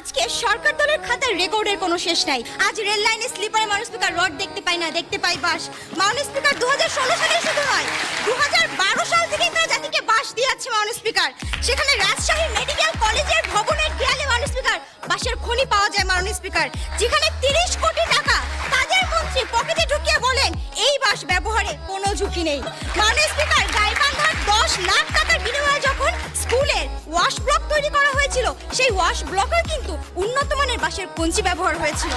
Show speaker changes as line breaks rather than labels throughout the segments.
আজকে সরকার দলের খাতার রেকর্ডের কোনো শেষ নাই। আজ রেল লাইনে স্লিপারে মানুষ স্পিকার রড দেখতে পাই না, দেখতে পাই বাস মাউন্ট স্পিকার দু হাজার ষোলো সালে শুধু নয় দু হাজার বারো সাল থেকে তারা জাতিকে বাস দিয়ে যাচ্ছে মাউন্ট স্পিকার সেখানে রাজশাহী মেডিকেল কলেজের ভবনের দেয়ালে মাউন্ট স্পিকার বাসের খনি পাওয়া যায় মাউন্ট স্পিকার যেখানে তিরিশ কোটি টাকা তাদের মন্ত্রী পকেটে ঢুকিয়ে বলেন, এই বাস ব্যবহারে কোনো ঝুঁকি নেই। মাউন্ট স্পিকার গাইবান্ধার দশ লাখ টাকার বিনিময়ে যখন স্কুলের ওয়াশ সেই ওয়াশ ব্লকের কিন্তু উন্নত মানের বাঁশের কঞ্চি ব্যবহার হয়েছিল।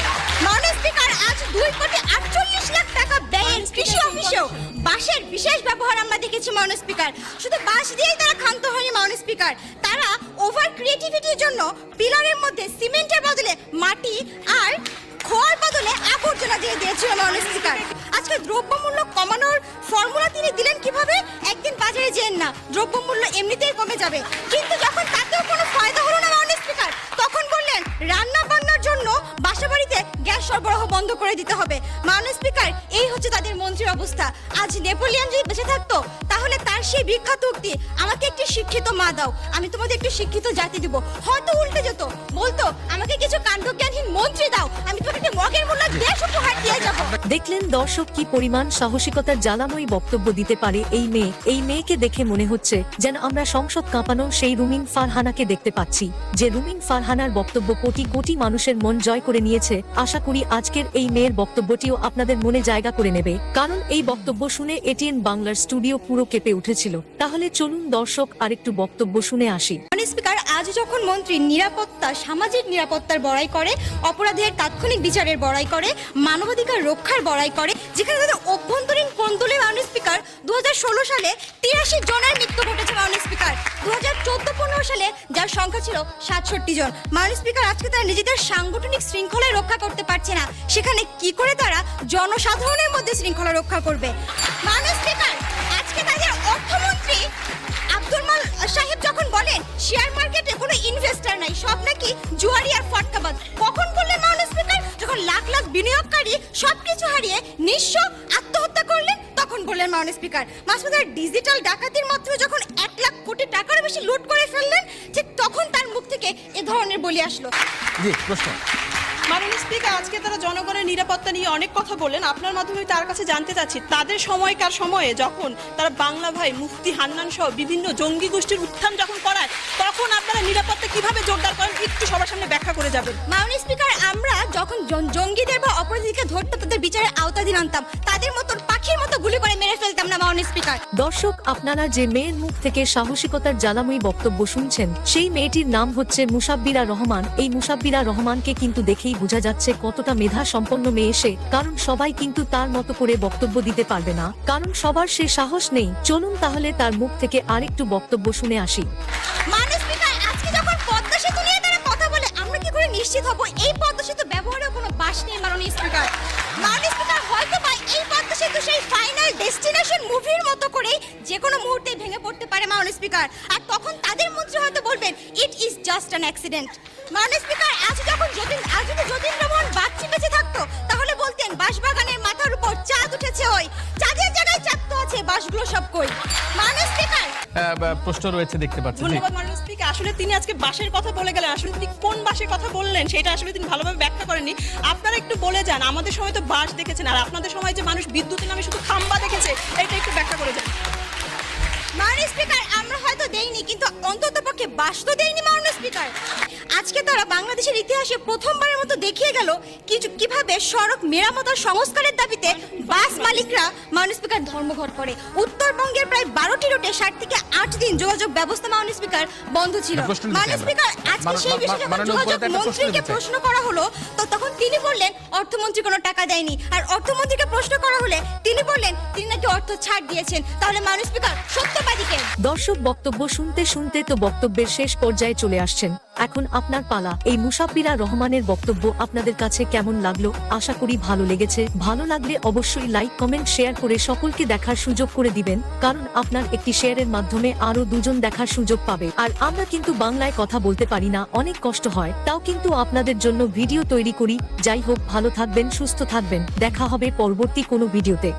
মাউন্ট স্পিকার আজ দুই কোটি আটচল্লিশ লাখ টাকা ব্যয়ের কৃষি অফিসেও বাঁশের বিশেষ ব্যবহার আমরা দেখেছি মাউন্ট স্পিকার। শুধু বাঁশ দিয়েই তারা ক্ষান্ত হয়নি মাউন্ট স্পিকার। তারা ওভার ক্রিয়েটিভিটির জন্য পিলারের মধ্যে সিমেন্টের বদলে মাটি আর খোয়ার বদলে আবর্জনা দিয়ে দিয়েছিল মাউন্ট স্পিকার। আজকে দ্রব্যমূল্য কমানোর ফর্মুলা তিনি দিলেন কীভাবে? একদিন বাজারে যেন না দ্রব্যমূল্য এমনিতেই কমে যাবে। কিন্তু যখন তাতেও কোনো রান্না সরবরাহ বন্ধ করে দিতে হবে। মাউন্ট স্পিকার, এই হচ্ছে তাদের মন্ত্রীর অবস্থা। আজ নেপোলিয়ান যদি বেঁচে থাকতো, তাহলে তার সেই বিখ্যাত উক্তি, আমাকে একটি শিক্ষিত মা দাও, আমি তোমাদের একটি শিক্ষিত জাতি দিব। হয়তো উল্টে যেত। বলতো, আমাকে কিছু কাণ্ডজ্ঞানহীন মন্ত্রী দাও, আমি তোমাকে একটি মগের মূল্য দেশ উপহার দিয়ে যাব।
দেখলেন দর্শক কি পরিমাণ সাহসিকতার জ্বালাময়ী বক্তব্য দিতে পারে এই মেয়ে। এই মেয়েকে দেখে মনে হচ্ছে যেন আমরা সংসদ কাঁপানো সেই রুমিন ফারহানাকে দেখতে পাচ্ছি। যে রুমিন ফারহানার বক্তব্য কোটি কোটি মানুষের মন জয় করে নিয়েছে, আশা করি আজকের এই মেয়ের বক্তব্যটিও আপনাদের মনে জায়গা করে নেবে। কারণ এই বক্তব্য শুনে এটিএন বাংলার স্টুডিও পুরো কেঁপে উঠেছিল। তাহলে চলুন দর্শক আরেকটু বক্তব্য শুনে আসি।
স্পিকার, আজ যখন মন্ত্রী নিরাপত্তা, সামাজিক নিরাপত্তার বড়াই করে, অপরাধের তাৎক্ষণিক বিচারের বড়াই করে, মানবাধিকার রক্ষার বড়াই করে, যেখানে তাদের অভ্যন্তরীণ 2016 সালে তিরাশি জনের মৃত্যু ঘটেছে মাননীয় স্পিকার। দু হাজার চোদ্দ পনেরো সালে যার সংখ্যা ছিল সাতষট্টি জন। মাননীয় স্পিকার আজকে তারা নিজেদের সাংগঠনিক শৃঙ্খলা রক্ষা করতে পারছে না। সেখানে কি করে তারা জনসাধারণের মধ্যে শৃঙ্খলা রক্ষা করবে? মাননীয় স্পিকার, আজকে তাদের অর্থমন্ত্রী আব্দুল মাল সাহেব যখন বলেন, শেয়ার মার্কেটে কোনো ইনভেস্টার নাই, সব নাকি জুয়ারি আর ফটকাবাদ কখন বললেন মাননীয় স্পিকার? যখন লাখ লাখ বিনিয়োগকারী সব কিছু হারিয়ে নিঃস্ব করলেন মাউন্ট স্পিকার। মাসুদার ডিজিটাল ডাকাতির মাধ্যমে যখন এক লাখ কোটি টাকার বেশি লুট করে ফেললেন ঠিক তখন তার মুখ থেকে এ ধরনের বলি আসলো।
জি প্রশ্ন।
মাননীয় স্পিকার আজকে তারা জনগণের নিরাপত্তা নিয়ে অনেক কথা বললেন। আপনার মাধ্যমে তার কাছে জানতে চাচ্ছি তাদের সময়কার সময়ে যখন তারা বাংলা ভাই মুফতি হান্নান সহ বিভিন্ন জঙ্গি গোষ্ঠীর উত্থান যখন করায় তখন আপনারা নিরাপত্তা কীভাবে জোরদার করেন একটু সবার সামনে ব্যাখ্যা করে যাবেন।
মাউন্ট স্পিকার আমরা যখন জঙ্গিদের বা অপরাধীকে ধরতে তাদের বিচারের আওতাধীন আনতাম তাদের মতন পাখির মতো গুলি করে মেরে ফেলতাম না মাউন্ট স্পিকার।
দর্শক আপনারা যে মেয়ের মুখ থেকে সাহসিকতার জ্বালাময়ী বক্তব্য শুনছেন সেই মেয়েটির নাম হচ্ছে মুসাব্বিরা রহমান। এই মুসাব্বিরা রহমানকে কিন্তু দেখেই বোঝা যাচ্ছে কতটা মেধা সম্পন্ন মেয়ে সে কারণ সবাই কিন্তু তার মতো করে বক্তব্য দিতে পারবে না। কারণ সবার সে সাহস নেই। চলুন তাহলে তার মুখ থেকে আরেকটু বক্তব্য শুনে আসি।
নিশ্চিত হব, এই পদ্মা সেতু ব্যবহারেও কোনো বাস নেই মাননীয় স্পিকার। মাননীয় স্পিকার হয়তো বা এই পদ্মা সেতু সেই ফাইনাল ডেস্টিনেশন মুভির মতো করে যে কোনো মুহূর্তে ভেঙে পড়তে পারে মাননীয় স্পিকার। আর তখন তাদের মন্ত্রী হয়তো বলবেন it is just an accident মাননীয় স্পিকার, আজ যখন যতীন আজ যদি যতীন্দ্র মোহন বাগচি বেঁচে থাকতো, তাহলে বলতেন, বাঁশবাগানের মাথার উপর চাঁদ উঠেছে ওই। চাঁদের জায়গায় চাঁদ তো আছে বাসগুলো সব কই? মাননীয়
প্রশ্ন রয়েছে, দেখতে পাচ্ছি।
ধন্যবাদ আসলে তিনি আজকে বাসের কথা বলে গেলেন। আসলে তিনি কোন বাসের কথা বললেন, সেটা আসলে তিনি ভালোভাবে ব্যাখ্যা করেননি। আপনারা একটু বলে যান, আমাদের সময় তো বাস দেখেছেন, আর আপনাদের সময় যে মানুষ বিদ্যুতের নামে শুধু খাম্বা দেখেছে, এটা একটু ব্যাখ্যা করে যান।
মাননীয় স্পিকার, আমরা হয়তো দেইনি, কিন্তু অন্তত পক্ষে বাস তো দেইনি, মাননীয় স্পিকার। আজকে তারা বাংলাদেশের ইতিহাসে প্রথমবারের মতো দেখিয়ে গেল কিছু কীভাবে সড়ক মেরামত আর সংস্কারের দাবিতে বাস মালিকরা মাননীয় স্পিকার ধর্মঘট করে। উত্তরবঙ্গের প্রায় বারোটি রুটে ষাট থেকে আট দিন যোগাযোগ ব্যবস্থা মাননীয় স্পিকার বন্ধ ছিল।
আমরা।
স্পিকার আজকে সেই বিষয়ে যোগাযোগ
উপদেষ্টা একটা প্রশ্ন
মন্ত্রীকে প্রশ্ন করা হলো তো তখন তিনি বললেন অর্থমন্ত্রী কোনো টাকা দেয়নি। আর অর্থমন্ত্রীকে প্রশ্ন করা হলে তিনি বললেন তিনি নাকি অর্থ ছাড় দিয়েছেন। তাহলে মাননীয় স্পিকার সত্যবাদীকে
দর্শক বক্তব্য শুনতে শুনতে তো বক্তব্যের শেষ পর্যায়ে চলে আসছেন। এখন আপনার পালা। এই মুসাফিরা রহমানের বক্তব্য আপনাদের কাছে কেমন লাগল? আশা করি ভালো লেগেছে। ভালো লাগলে অবশ্যই লাইক, কমেন্ট, শেয়ার করে সকলকে দেখার সুযোগ করে দিবেন। কারণ আপনার একটি শেয়ারের মাধ্যমে আরও দুজন দেখার সুযোগ পাবে। আর আমরা কিন্তু বাংলায় কথা বলতে পারি না, অনেক কষ্ট হয়। তাও কিন্তু আপনাদের জন্য ভিডিও তৈরি করি। যাই হোক, ভালো থাকবেন, সুস্থ থাকবেন। দেখা হবে পরবর্তী কোনো ভিডিওতে।